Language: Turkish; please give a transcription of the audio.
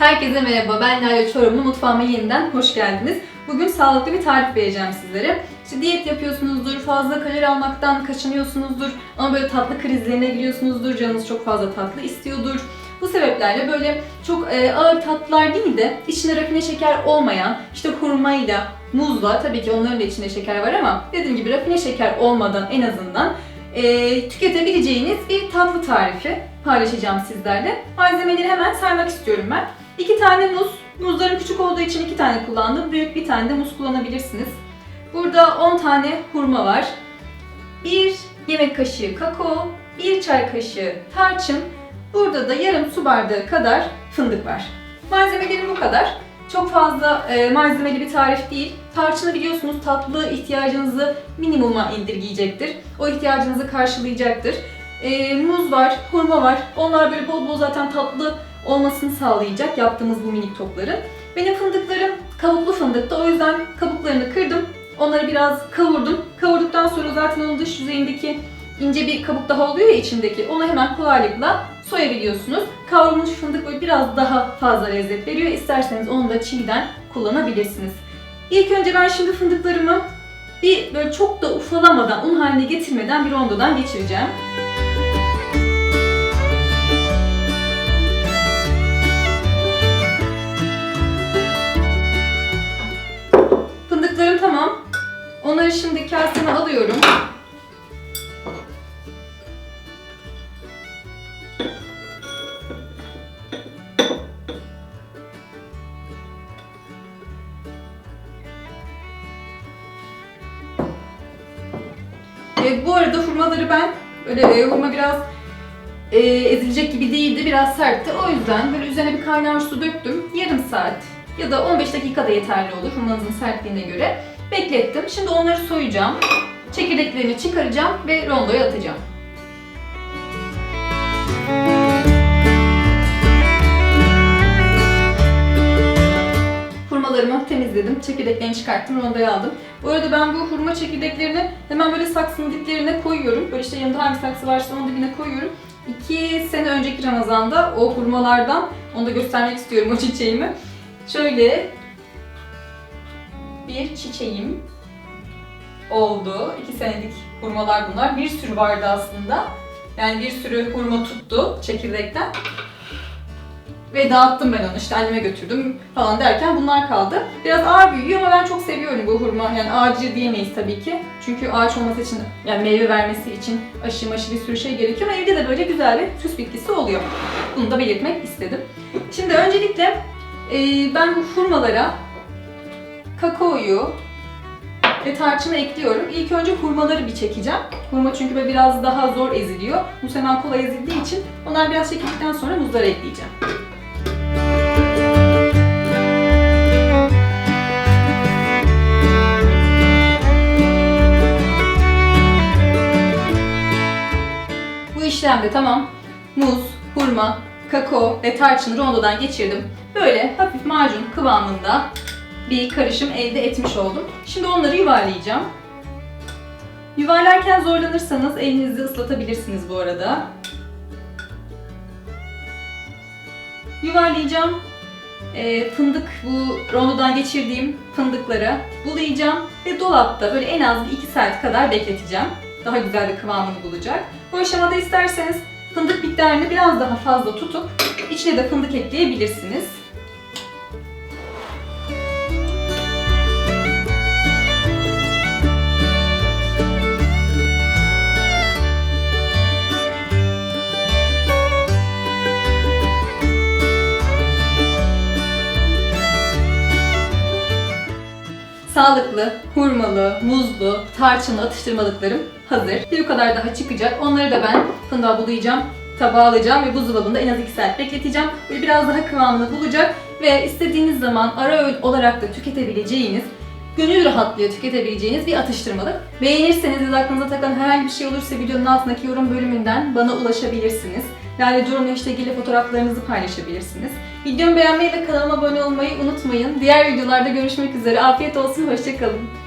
Herkese merhaba, ben Lale Çorumlu. Mutfağıma yeniden hoş geldiniz. Bugün sağlıklı bir tarif vereceğim sizlere. İşte diyet yapıyorsunuzdur, fazla kalori almaktan kaçınıyorsunuzdur ama böyle tatlı krizlerine giriyorsunuzdur, canınız çok fazla tatlı istiyordur. Bu sebeplerle böyle çok e, ağır tatlılar değil de içinde rafine şeker olmayan, işte hurmayla, muzla, tabii ki onların da içinde şeker var ama dediğim gibi rafine şeker olmadan en azından e, tüketebileceğiniz bir tatlı tarifi paylaşacağım sizlerle. Malzemeleri hemen saymak istiyorum ben. 2 tane muz. Muzların küçük olduğu için 2 tane kullandım. Büyük bir tane de muz kullanabilirsiniz. Burada 10 tane hurma var. 1 yemek kaşığı kakao, 1 çay kaşığı tarçın. Burada da yarım su bardağı kadar fındık var. Malzemelerim bu kadar. Çok fazla e, malzemeli bir tarif değil. Tarçını biliyorsunuz tatlı ihtiyacınızı minimuma indirgeyecektir. O ihtiyacınızı karşılayacaktır. E, muz var, hurma var. Onlar böyle bol bol zaten tatlı olmasını sağlayacak yaptığımız bu minik topların. Benim fındıklarım kabuklu fındıktı. O yüzden kabuklarını kırdım. Onları biraz kavurdum. Kavurduktan sonra zaten onun dış yüzeyindeki ince bir kabuk daha oluyor ya içindeki. Onu hemen kolaylıkla soyabiliyorsunuz. Kavrulmuş fındık böyle biraz daha fazla lezzet veriyor. İsterseniz onu da çiğden kullanabilirsiniz. İlk önce ben şimdi fındıklarımı bir böyle çok da ufalamadan, un haline getirmeden bir rondodan geçireceğim. Onları şimdi kaseme alıyorum. E, bu arada hurmaları ben böyle e, hurma biraz e, ezilecek gibi değildi, biraz sertti. O yüzden böyle üzerine bir kaynar su döktüm. Yarım saat ya da 15 dakika da yeterli olur hurmanızın sertliğine göre. Beklettim. Şimdi onları soyacağım. Çekirdeklerini çıkaracağım ve rondoya atacağım. Hurmalarımı temizledim. Çekirdeklerini çıkarttım, rondoya aldım. Bu arada ben bu hurma çekirdeklerini hemen böyle saksının diplerine koyuyorum. Böyle işte yanımda hangi saksı varsa onun dibine koyuyorum. İki sene önceki Ramazan'da o hurmalardan, onu da göstermek istiyorum o çiçeğimi. Şöyle bir çiçeğim oldu. İki senelik hurmalar bunlar. Bir sürü vardı aslında. Yani bir sürü hurma tuttu çekirdekten. Ve dağıttım ben onu işte anneme götürdüm falan derken bunlar kaldı. Biraz ağır büyüyor ama ben çok seviyorum bu hurma. Yani ağacı diyemeyiz tabii ki. Çünkü ağaç olması için yani meyve vermesi için aşı maşı bir sürü şey gerekiyor ama evde de böyle güzel bir süs bitkisi oluyor. Bunu da belirtmek istedim. Şimdi öncelikle ben bu hurmalara kakaoyu ve tarçını ekliyorum. İlk önce hurmaları bir çekeceğim. Hurma çünkü böyle biraz daha zor eziliyor. Muz hemen kolay ezildiği için onlar biraz çekildikten sonra muzları ekleyeceğim. Bu işlemde tamam. Muz, hurma, kakao ve tarçını rondodan geçirdim. Böyle hafif macun kıvamında bir karışım elde etmiş oldum. Şimdi onları yuvarlayacağım. Yuvarlarken zorlanırsanız elinizi ıslatabilirsiniz bu arada. Yuvarlayacağım. Ee, fındık bu rondodan geçirdiğim fındıkları bulayacağım ve dolapta böyle en az bir 2 saat kadar bekleteceğim. Daha güzel bir kıvamını bulacak. Bu aşamada isterseniz fındık miktarını biraz daha fazla tutup içine de fındık ekleyebilirsiniz. Sağlıklı, hurmalı, muzlu, tarçınlı atıştırmalıklarım hazır. Bir o kadar daha çıkacak. Onları da ben fındığa bulayacağım, tabağa alacağım ve buzdolabında en az 2 saat bekleteceğim. Böyle biraz daha kıvamını bulacak ve istediğiniz zaman ara öğün olarak da tüketebileceğiniz, gönül rahatlıyor tüketebileceğiniz bir atıştırmalık. Beğenirseniz ya da aklınıza takılan herhangi bir şey olursa videonun altındaki yorum bölümünden bana ulaşabilirsiniz. Lale Corum hashtag ile fotoğraflarınızı paylaşabilirsiniz. Videomu beğenmeyi ve kanalıma abone olmayı unutmayın. Diğer videolarda görüşmek üzere. Afiyet olsun, hoşçakalın.